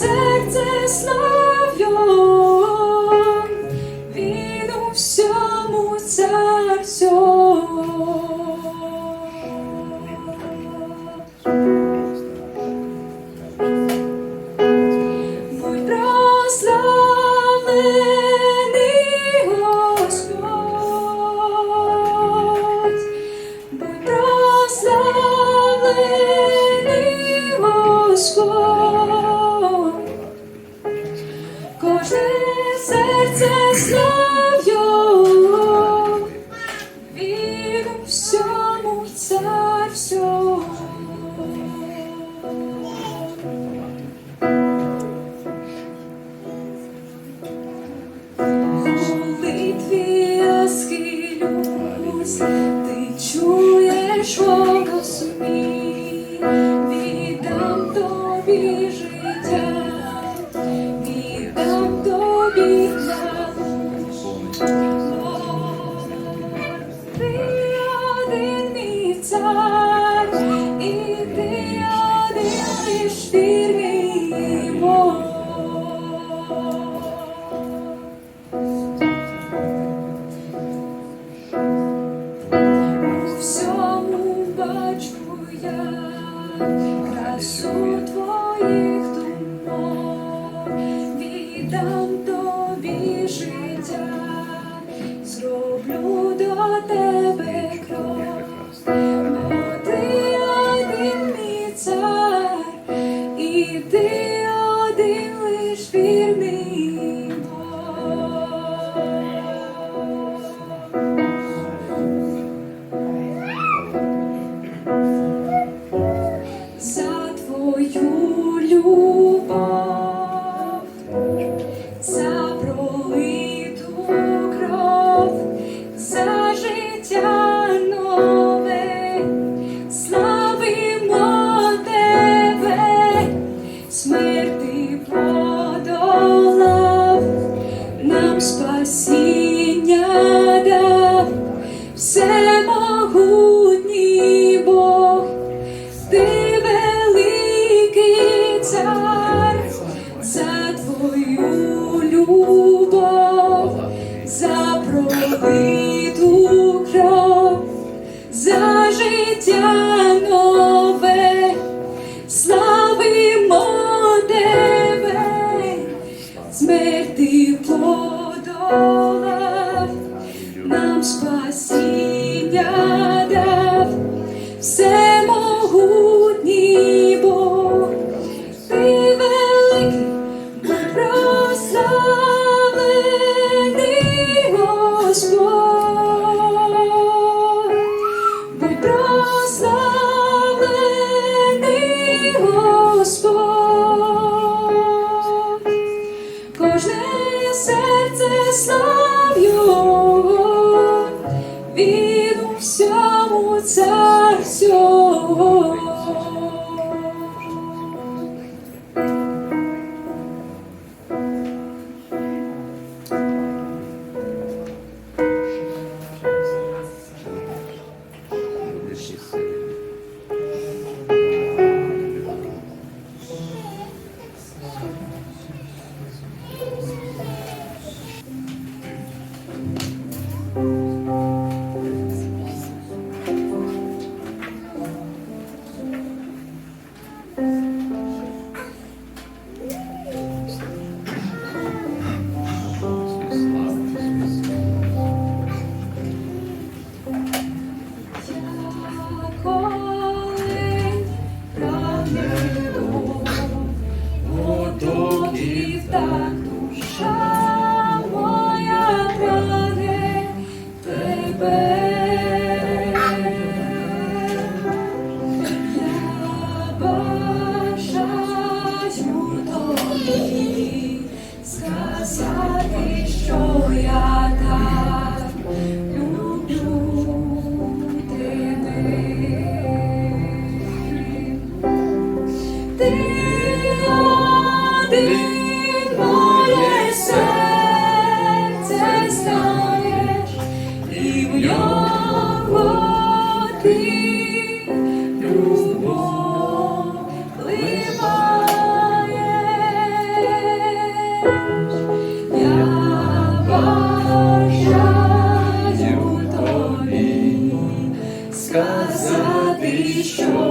serce slavio. Твоїх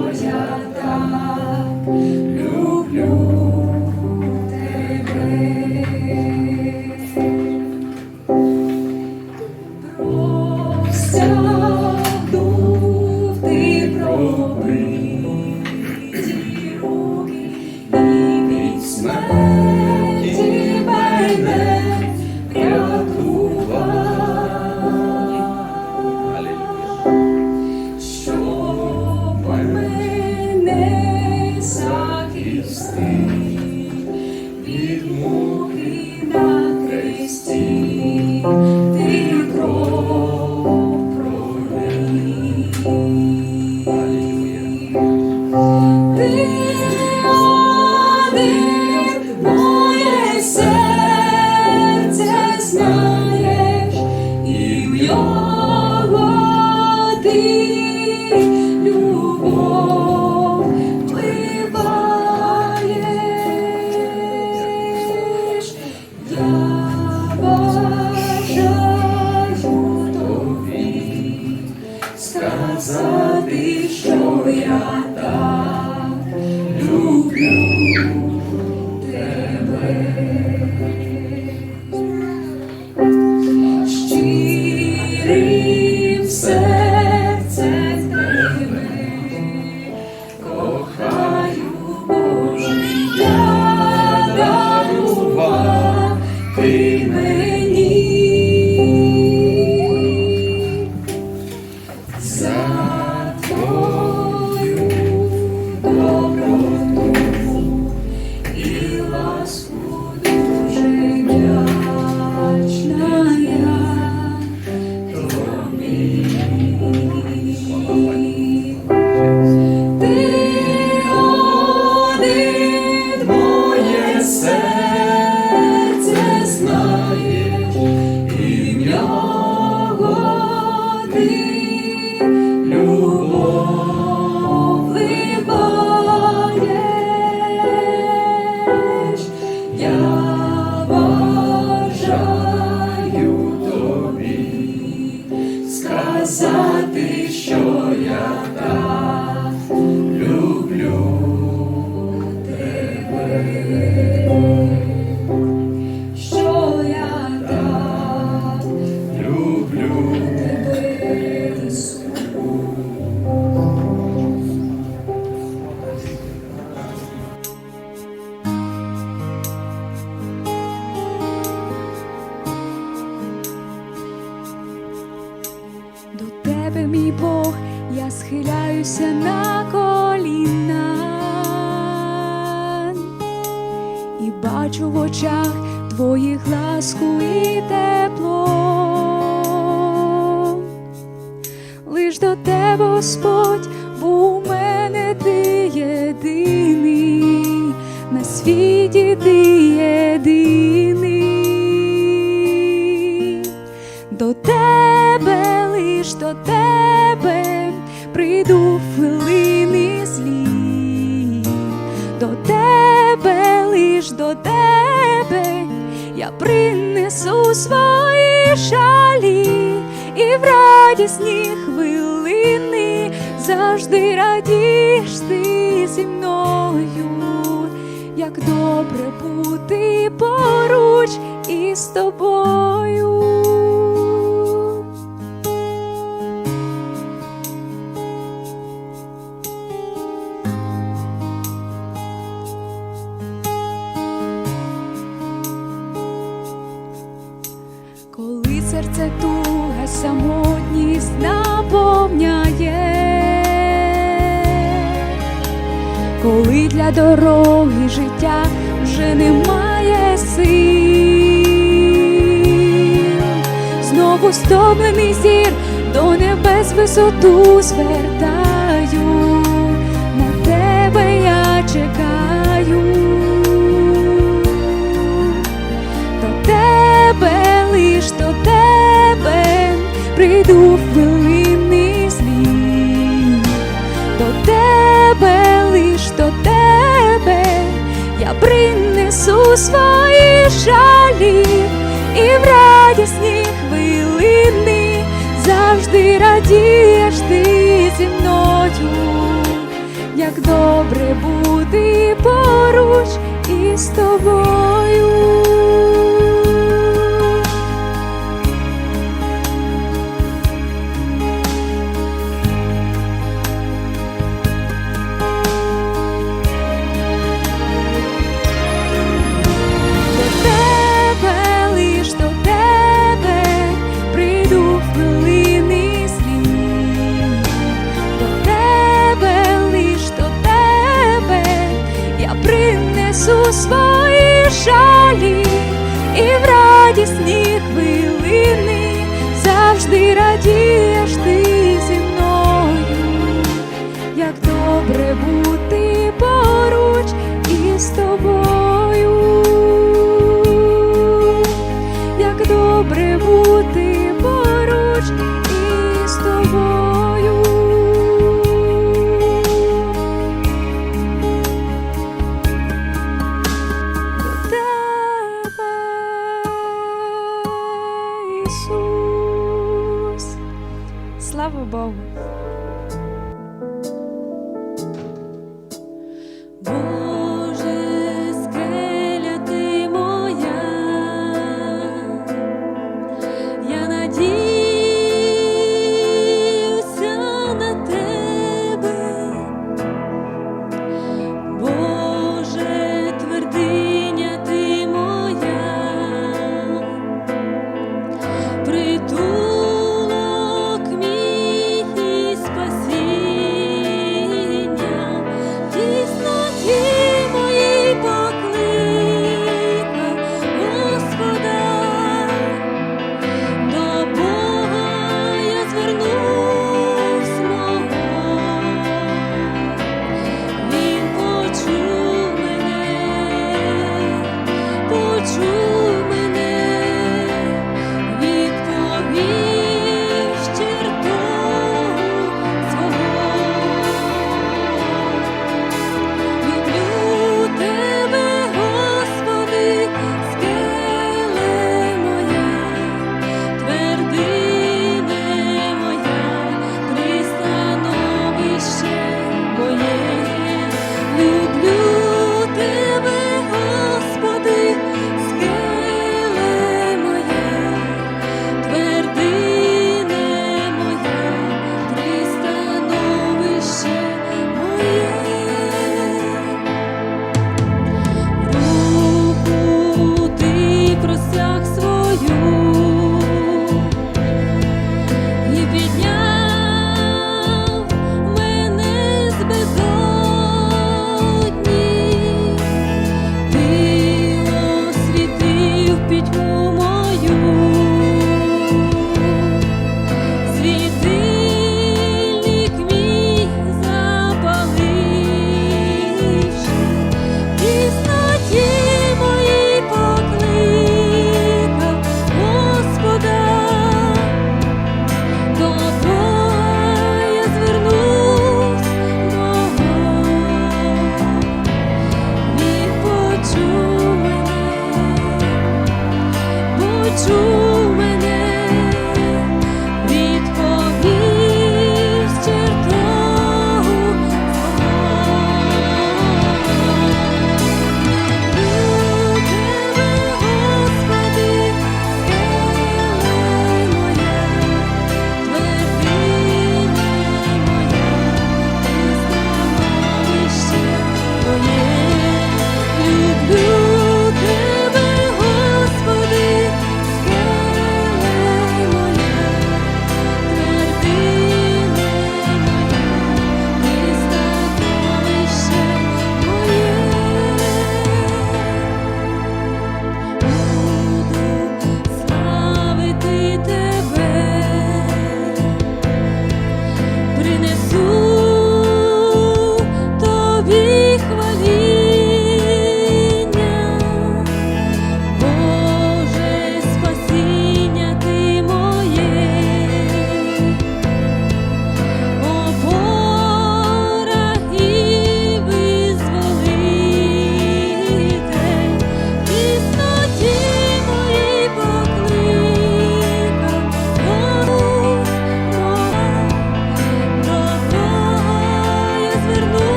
Божата. You. схиляюся на коліна. І бачу в очах твоїх ласку і тепло, лиш до тебе, Господь, у мене ти єдиний, на світі ти єдиний. прийду хвилини злі, до тебе, лиш до тебе, я принесу свої шалі. І в радісні хвилини завжди радіш ти зі мною, як добре бути поруч із тобою. дороги життя вже немає сил, знову стомлений зір до небес висоту звертаю, на тебе я чекаю. я принесу свої жалі і в радісні хвилини завжди радієш ти зі мною, як добре бути поруч із тобою.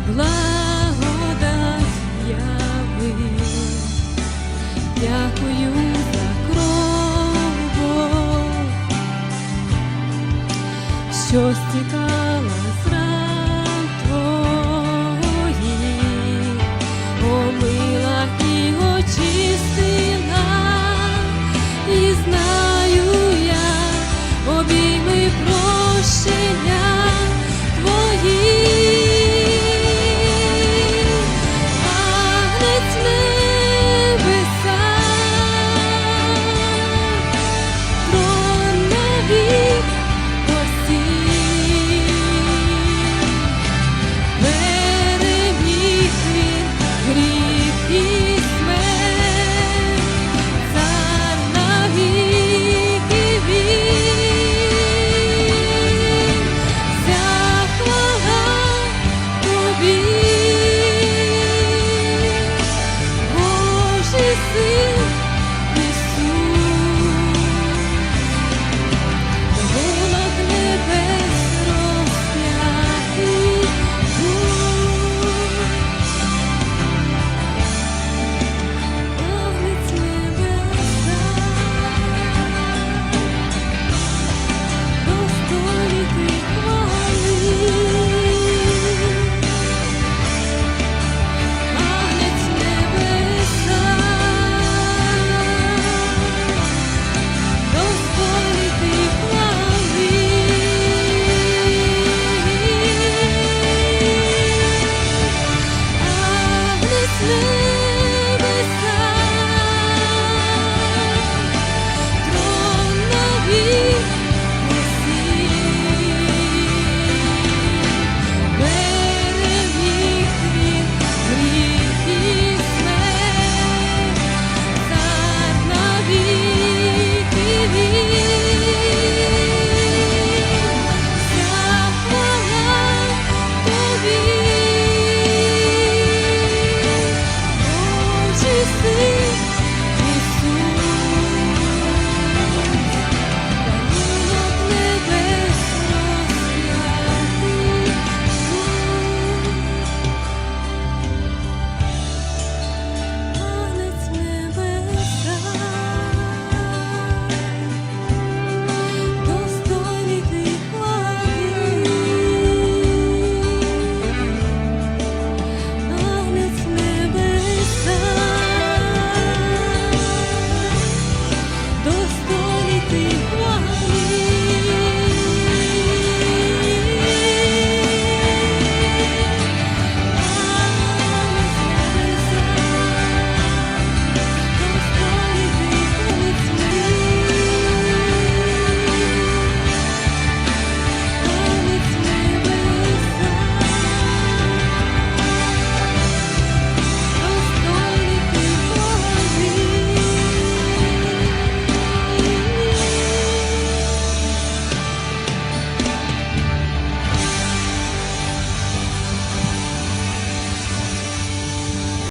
blood.